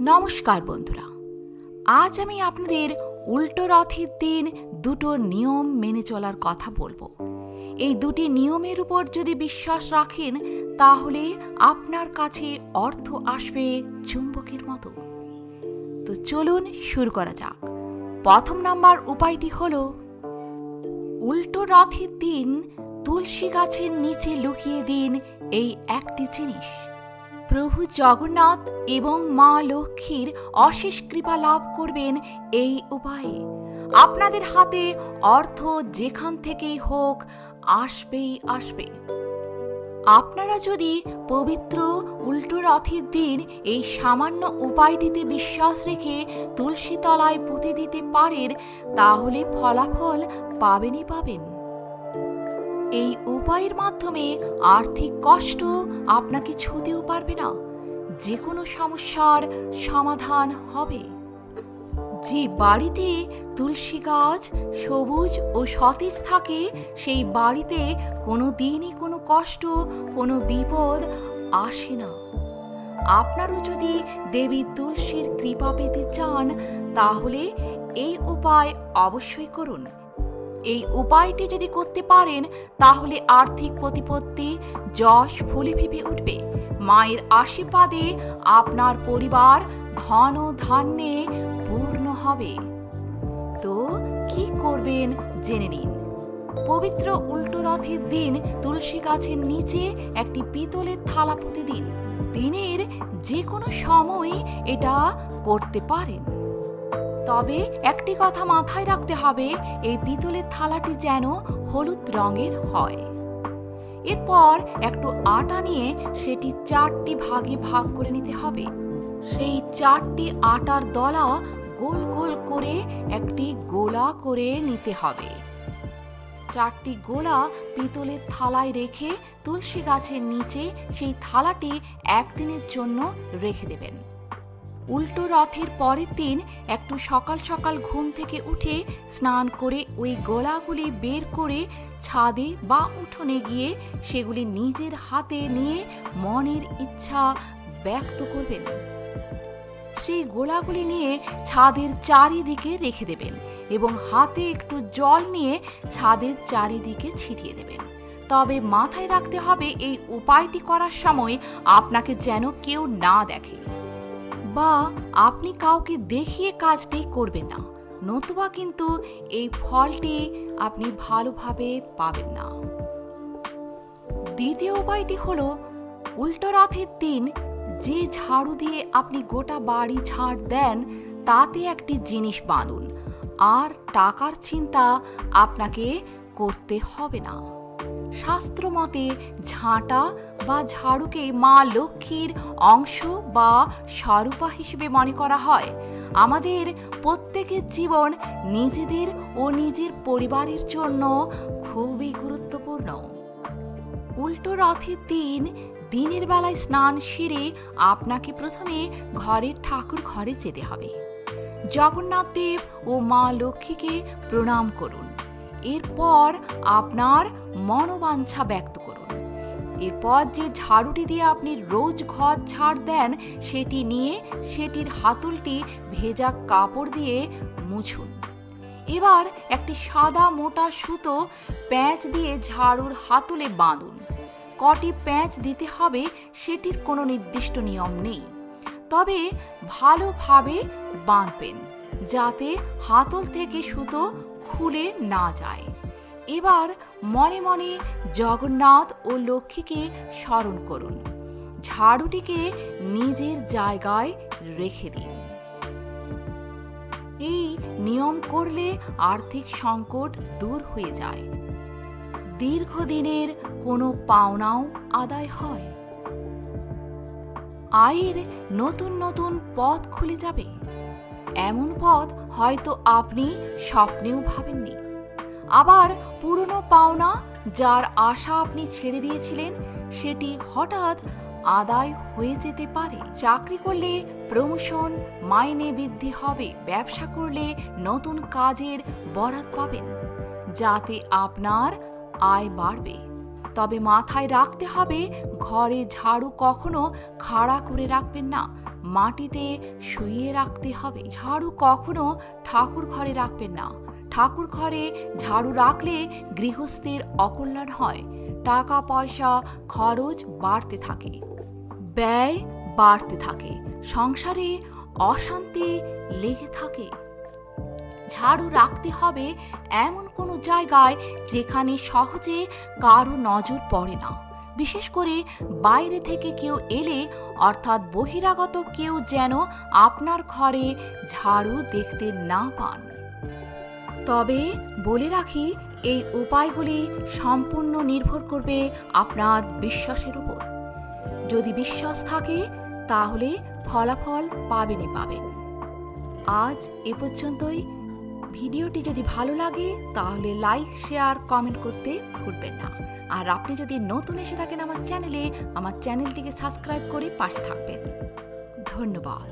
নমস্কার বন্ধুরা। আজ আমি আপনাদের উল্টো রথের দিন দুটো নিয়ম মেনে চলার কথা বলব। এই দুটি নিয়মের উপর যদি বিশ্বাস রাখেন, তাহলে আপনার কাছে অর্থ আসবে চুম্বকের মতো। তো চলুন শুরু করা যাক। প্রথম নাম্বার উপায়টি হলো, উল্টো রথের দিন তুলসী গাছের নিচে লুকিয়ে দিন এই একটি জিনিস। প্রভু জগন্নাথ এবং মা লক্ষ্মীর অশেষ কৃপা লাভ করবেন এই উপায়ে। আপনাদের হাতে অর্থ যেখান থেকেই হোক, আসবেই আসবে। আপনারা যদি পবিত্র উল্টো রথের দিন এই সামান্য উপায়টিতে বিশ্বাস রেখে তুলসী তলায় পুঁতে দিতে পারেন, তাহলে ফলাফল পাবেনই পাবেন। এই উপায়ের মাধ্যমে আর্থিক কষ্ট আপনাকে ছুতেও পারবে না। যে কোনো সমস্যার সমাধান হবে। যে বাড়িতে তুলসী গাছ সবুজ ও সতেজ থাকে, সেই বাড়িতে কোনো দিনই কোনো কষ্ট, কোনো বিপদ আসে না। আপনারও যদি দেবী তুলসীর কৃপা পেতে চান, তাহলে এই উপায় অবশ্যই করুন। এই উপায়টি যদি করতে পারেন, তাহলে আর্থিক প্রতিপত্তি, যশ, ফুলে ফিপে উঠবে। মায়ের আশীর্বাদে আপনার পরিবার ধন ধান্যে পূর্ণ হবে। তো কি করবেন জেনে নিন। পবিত্র উল্টো রথের দিন তুলসী গাছের নিচে একটি পিতলের থালা পুঁতে দিন দিনের যে কোনো সময় এটা করতে পারেন। তবে একটি কথা মাথায় রাখতে হবে, এই পিতলের থালাটি যেন হলুদ রঙের হয়। এরপর একটু আটা নিয়ে সেটি চারটি ভাগে ভাগ করে নিতে হবে। সেই চারটি আটার দলা গোল গোল করে একটি গোলা করে নিতে হবে। চারটি গোলা পিতলের থালায় রেখে তুলসী গাছের নিচে সেই থালাটি একদিনের জন্য রেখে দেবেন। উল্টো রথের পরের দিন একটু সকাল সকাল ঘুম থেকে উঠে স্নান করে ওই গোলাগুলি বের করে ছাদে বা উঠোনে গিয়ে সেগুলি নিজের হাতে নিয়ে মনের ইচ্ছা ব্যক্ত করবেন। সেই গোলাগুলি নিয়ে ছাদের চারিদিকে রেখে দেবেন এবং হাতে একটু জল নিয়ে ছাদের চারিদিকে ছিটিয়ে দেবেন। তবে মাথায় রাখতে হবে এই উপায়টি করার সময় আপনাকে যেন কেউ না দেখে। বা আপনি কাউকে দেখিয়ে কাজটি করবেন না, নতুবা কিন্তু এই ফলটি আপনি ভালোভাবে পাবেন না। দ্বিতীয় উপায়টি হলো, উল্টো রথের দিন যে ঝাড়ু দিয়ে আপনি গোটা বাড়ি ঝাড় দেন, তাতে একটি জিনিস বাঁধুন, আর টাকার চিন্তা আপনাকে করতে হবে না। শাস্ত্র মতে ঝাঁটা বা ঝাড়ুকে মা লক্ষ্মীর অংশ বা স্বরূপা হিসেবে মনে করা হয়। আমাদের প্রত্যেকের জীবন নিজেদের ও নিজের পরিবারের জন্য খুবই গুরুত্বপূর্ণ। উল্টো রথের দিন, দিনের বেলায় স্নান সেরে আপনাকে প্রথমে ঘরের ঠাকুর ঘরে যেতে হবে। জগন্নাথ দেব ও মা লক্ষ্মীকে প্রণাম করুন। এরপর আপনার মনোবাঞ্ছা ব্যক্ত করুন। এরপর যে ঝাড়ুটি দিয়ে আপনি রোজ ঘর ঝাড় দেন, সেটি নিয়ে সেটির হাতলটি ভেজা কাপড় দিয়ে মুছুন। এবার একটি সাদা মোটা সুতো প্যাঁচ দিয়ে ঝাড়ুর হাতলে বাঁধুন। কটি প্যাঁচ দিতে হবে সেটির কোনো নির্দিষ্ট নিয়ম নেই। তবে ভালোভাবে বাঁধবেন, যাতে হাতল থেকে সুতো খুলে না যায়। এবার মনে মনে জগন্নাথ ও লক্ষ্মীকে স্মরণ করুন। ঝাড়ুটিকে নিজের জায়গায় রেখে দিন। এই নিয়ম করলে আর্থিক সংকট দূর হয়ে যায়। দীর্ঘদিনের কোনো পাওনাও আদায় হয়। আয়ের নতুন নতুন পথ খুলে যাবে। এমন পথ হয়তো আপনি স্বপ্নেও ভাবেননি। আবার পুরনো পাওনা যার আশা আপনি ছেড়ে দিয়েছিলেন, সেটি হঠাৎ আদায় হয়ে যেতে পারে। চাকরি করলে প্রমোশন মাইনে বৃদ্ধি হবে, ব্যবসা করলে নতুন কাজের বরাত পাবেন, যাতে আপনার আয় বাড়বে। তবে মাথায় রাখতে হবে, ঘরে ঝাড়ু কখনো খাড়া করে রাখবেন না। মাটিতে শুয়ে রাখতে হবে। ঝাড়ু কখনো ঠাকুর ঘরে রাখবেন না। ঠাকুর ঘরে ঝাড়ু রাখলে গৃহস্থের অকল্যাণ হয়। টাকা, পয়সা, খরচ বাড়তে থাকে। ব্যয় বাড়তে থাকে। সংসারে অশান্তি লেগে থাকে। ঝাড়ু রাখতে হবে এমন কোনো জায়গায় যেখানে সহজে কারও নজর পড়ে না। বিশেষ করে বাইরে থেকে কেউ এলে, অর্থাৎ বহিরাগত কেউ যেন আপনার ঘরে ঝাড়ু দেখতে না পান। তবে বলে রাখি, এই উপায়গুলি সম্পূর্ণ নির্ভর করবে আপনার বিশ্বাসের উপর। যদি বিশ্বাস থাকে, তাহলে ফলাফল পাবেনই পাবেন। আজ এ পর্যন্তই। ভিডিওটি যদি ভালো লাগে, তাহলে লাইক, শেয়ার, কমেন্ট করতে ভুলবেন না। আর আপনি যদি নতুন এসে থাকেন আমার চ্যানেলে, আমার চ্যানেলটিকে সাবস্ক্রাইব করে পাশে থাকবেন। ধন্যবাদ।